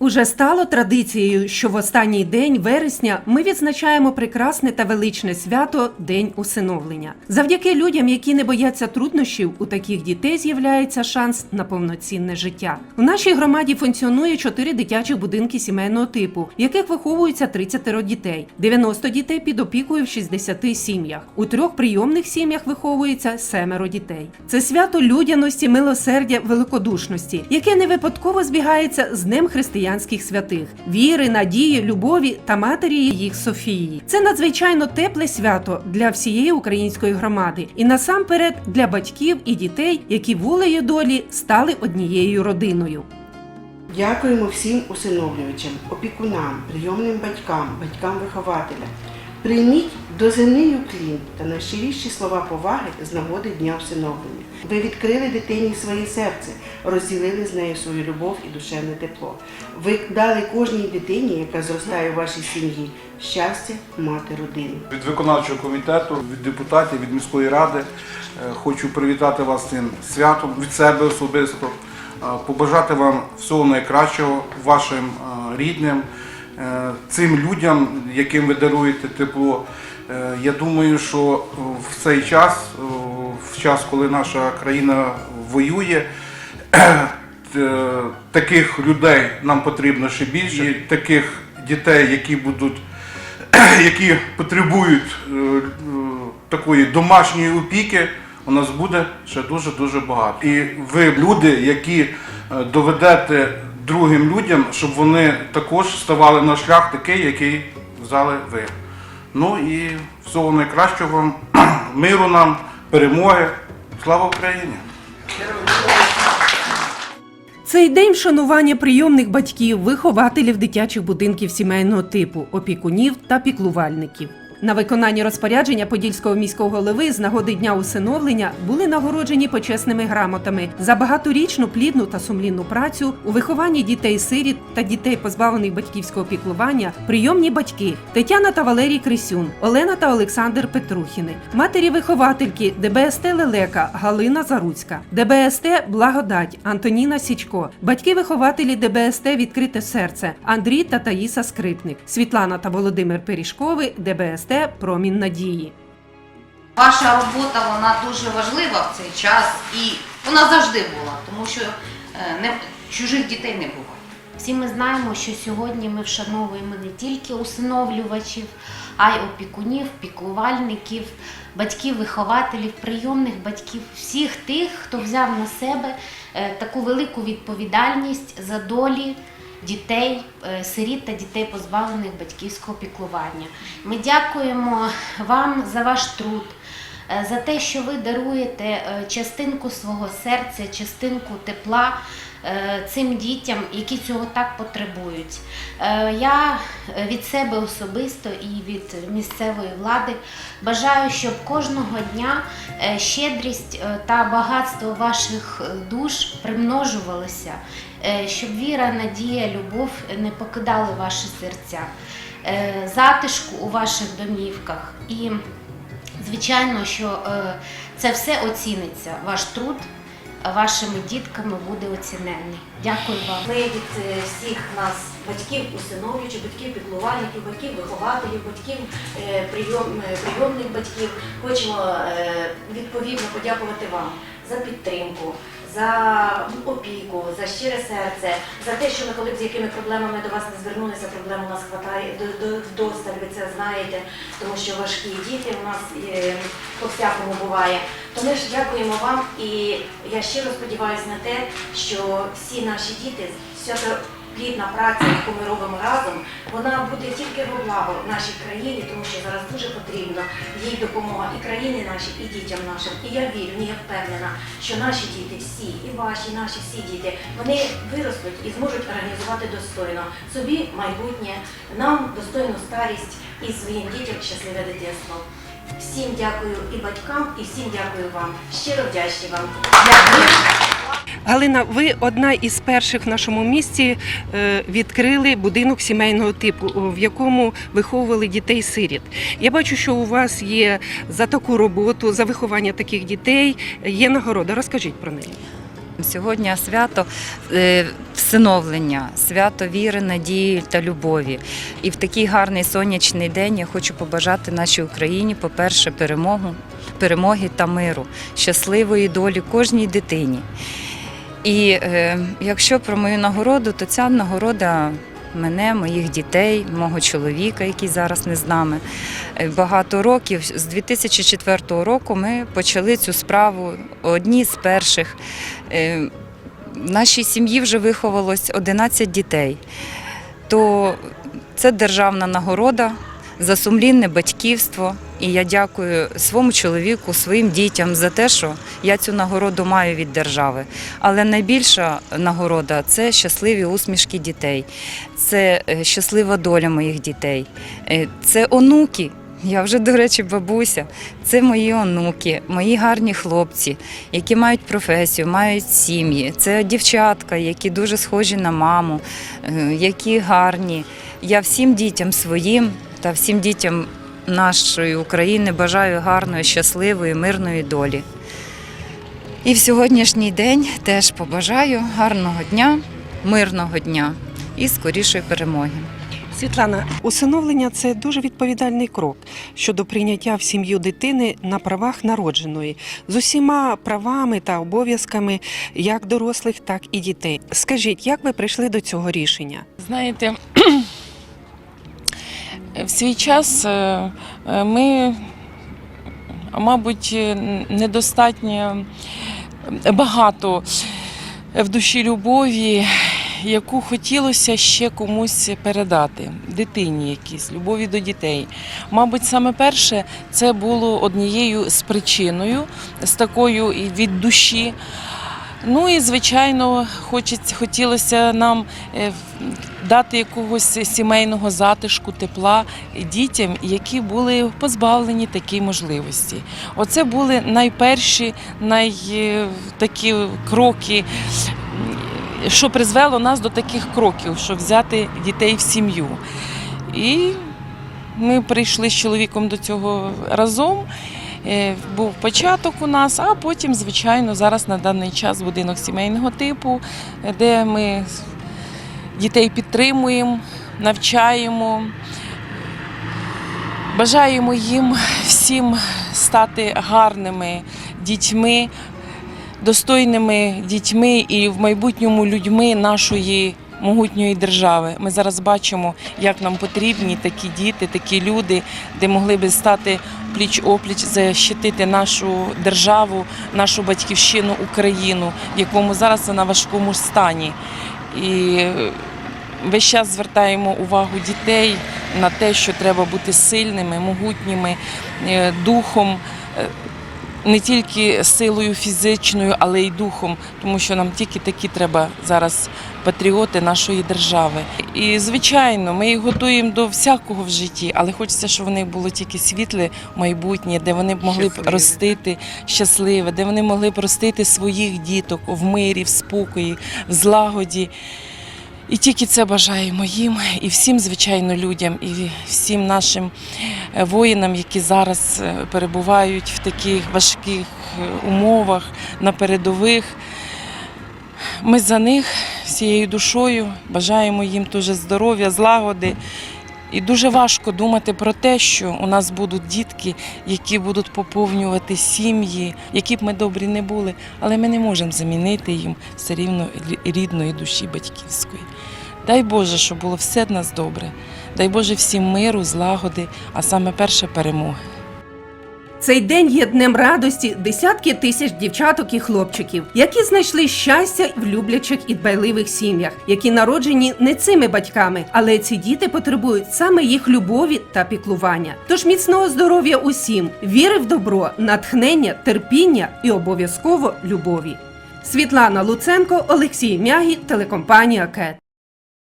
Уже стало традицією, що в останній день вересня ми відзначаємо прекрасне та величне свято День усиновлення. Завдяки людям, які не бояться труднощів, у таких дітей з'являється шанс на повноцінне життя. В нашій громаді функціонує чотири дитячих будинки сімейного типу, в яких виховуються 30 дітей, 90 дітей під опікою в 60 сім'ях. У трьох прийомних сім'ях виховується семеро дітей. Це свято людяності, милосердя, великодушності, яке не випадково збігається з Днем християнських святих, віри, надії, любові та матері їх Софії. Це надзвичайно тепле свято для всієї української громади і насамперед для батьків і дітей, які волею долі стали однією родиною. Дякуємо всім усиновлювачам, опікунам, прийомним батькам, батькам-вихователям. Прийміть доземний уклін та найщиріші слова поваги з нагоди Дня усиновлення. Ви відкрили дитині своє серце, розділили з нею свою любов і душевне тепло. Ви дали кожній дитині, яка зростає у вашій сім'ї, щастя мати родину. Від виконавчого комітету, від депутатів, від міської ради е, хочу привітати вас цим святом від себе особисто, е, побажати вам всього найкращого вашим е, рідним, цим людям, яким ви даруєте тепло. Е, Я думаю, що в цей час, е, в час, коли наша країна воює, е, таких людей нам потрібно ще більше, таких дітей, які будуть які потребують такої домашньої опіки, у нас буде ще дуже дуже багато. І ви люди, які доведете другим людям, щоб вони також ставали на шлях такий, який взяли ви. Ну і всього найкращого вам, миру нам, перемоги. Слава Україні! Цей день вшанування прийомних батьків, вихователів дитячих будинків сімейного типу, опікунів та піклувальників. На виконанні розпорядження Подільського міського голови з нагоди дня усиновлення були нагороджені почесними грамотами за багаторічну плідну та сумлінну працю у вихованні дітей-сиріт та дітей, позбавлених батьківського піклування, прийомні батьки Тетяна та Валерій Крисюн, Олена та Олександр Петрухіни, матері-виховательки ДБСТ Лелека Галина Заруцька, ДБСТ Благодать Антоніна Січко, батьки-вихователі ДБСТ Відкрите серце Андрій та Таїса Скрипник, Світлана та Володимир Пиріжкови, ДБСТ Промінь надії. Ваша робота вона дуже важлива в цей час і вона завжди була, тому що е, не, чужих дітей не буває. Всі ми знаємо, що сьогодні ми вшановуємо не тільки усиновлювачів, а й опікунів, піклувальників, батьків, вихователів, прийомних батьків, всіх тих, хто взяв на себе е, таку велику відповідальність за долі дітей, е, сиріт та дітей, позбавлених батьківського піклування. Ми дякуємо вам за ваш труд. е, За те, що ви даруєте е, частинку свого серця, частинку тепла цим дітям, які цього так потребують. Е, Я е, від себе особисто і від місцевої влади бажаю, щоб кожного дня е, щедрість е, та багатство ваших е, душ примножувалися, е, щоб віра, надія, любов не покидали ваші серця, е, затишку у ваших домівках і Звичайно, що е, це все оціниться. Ваш труд е, вашими дітками буде оцінений. Дякую вам. Ми від е, всіх нас, батьків усиновлюючих, батьків піклувальників, батьків вихователів, батьків е, прийом, е, прийомних батьків, хочемо відповідно подякувати вам за підтримку, за опіку, за щире серце, за те, що ми коли б з якими проблемами до вас не звернулися, проблем у нас хватає до, до, вдосталь, ви це знаєте, тому що важкі діти у нас е, по всякому буває. То ми ж дякуємо вам і я щиро сподіваюся на те, що всі наші діти, та плідна праця, яку ми робимо разом, вона буде тільки во благо нашій країні, тому що зараз дуже потрібна їй допомога і країні нашій, і дітям нашим. І я вірю, я впевнена, що наші діти всі, і ваші, і наші всі діти, вони виростуть і зможуть організувати достойно собі майбутнє, нам достойну старість і своїм дітям щасливе дитинство. Всім дякую і батькам, і всім дякую вам. Щиро вдячні вам. Дякую. Галина, ви одна із перших в нашому місті е, відкрили будинок сімейного типу, в якому виховували дітей-сиріт. Я бачу, що у вас є за таку роботу, за виховання таких дітей, є нагорода. Розкажіть про неї. Сьогодні свято е, всиновлення, свято віри, надії та любові. І в такий гарний сонячний день я хочу побажати нашій Україні, по-перше, перемогу, перемоги та миру, щасливої долі кожній дитині. І е, якщо про мою нагороду, то ця нагорода мене, моїх дітей, мого чоловіка, який зараз не з нами. Е, Багато років з 2004 року ми почали цю справу одні з перших. Е, В нашій сім'ї вже виховалось 11 дітей. То це державна нагорода за сумлінне батьківство. І я дякую своєму чоловіку, своїм дітям за те, що я цю нагороду маю від держави. Але найбільша нагорода це щасливі усмішки дітей, це е, щаслива доля моїх дітей, е, це онуки. Я вже, до речі, бабуся. Це мої онуки, мої гарні хлопці, які мають професію, мають сім'ї. Це дівчатка, які дуже схожі на маму, е, які гарні. Я всім дітям своїм та всім дітям нашої України бажаю гарної, щасливої, мирної долі. І в сьогоднішній день теж побажаю гарного дня, мирного дня і скорішої перемоги. Світлана, усиновлення це дуже відповідальний крок щодо прийняття в сім'ю дитини на правах народженої з усіма правами та обов'язками як дорослих, так і дітей. Скажіть, як ви прийшли до цього рішення? Знаєте, в свій час е, е, ми, мабуть, е, недостатньо багато в душі любові, яку хотілося ще комусь передати, дитині якійсь, любові до дітей. Мабуть, саме перше це було однією з причиною, з такою від душі. Ну і звичайно, хочеться, хотілося нам е, дати якогось сімейного затишку, тепла дітям, які були позбавлені такої можливості. Оце були найперші най, е, такі кроки, що призвело нас до таких кроків, щоб взяти дітей в сім'ю. І ми прийшли з чоловіком до цього разом. Е, Був початок у нас, а потім, звичайно, зараз на даний час будинок сімейного типу, де ми дітей підтримуємо, навчаємо. Бажаємо їм всім стати гарними дітьми, достойними дітьми і в майбутньому людьми нашої могутньої держави. Ми зараз бачимо, як нам потрібні такі діти, такі люди, де могли би стати пліч опліч, защитити нашу державу, нашу батьківщину, Україну, в якому зараз в важкому стані. І е, весь час звертаємо увагу дітей на те, що треба бути сильними, могутніми, е, духом. Не тільки силою фізичною, але й духом, тому що нам тільки такі треба зараз патріоти нашої держави. І звичайно, ми їх готуємо до всякого в житті, але хочеться, щоб вони було тільки світле майбутнє, де вони б могли б ростити щасливе, де вони могли б ростити своїх діток в мирі, в спокої, в злагоді. І тільки це бажаємо їм і всім, звичайно, людям, і всім нашим е, воїнам, які зараз е, перебувають в таких важких е, умовах на передових. Ми за них всією душою бажаємо їм дуже здоров'я, злагоди. І дуже важко думати про те, що у нас будуть дітки, які будуть поповнювати сім'ї, які б ми добрі не були, але ми не можемо замінити їм все рівно рідної душі батьківської. Дай Боже, щоб було все в нас добре. Дай Боже всім миру, злагоди, а саме перше перемоги. Цей день є днем радості десятки тисяч дівчаток і хлопчиків, які знайшли щастя в люблячих і дбайливих сім'ях, які народжені не цими батьками, але ці діти потребують саме їх любові та піклування. Тож міцного здоров'я усім, віри в добро, натхнення, терпіння і обов'язково любові. Світлана Луценко, Олексій Мягі, телекомпанія КЕТ.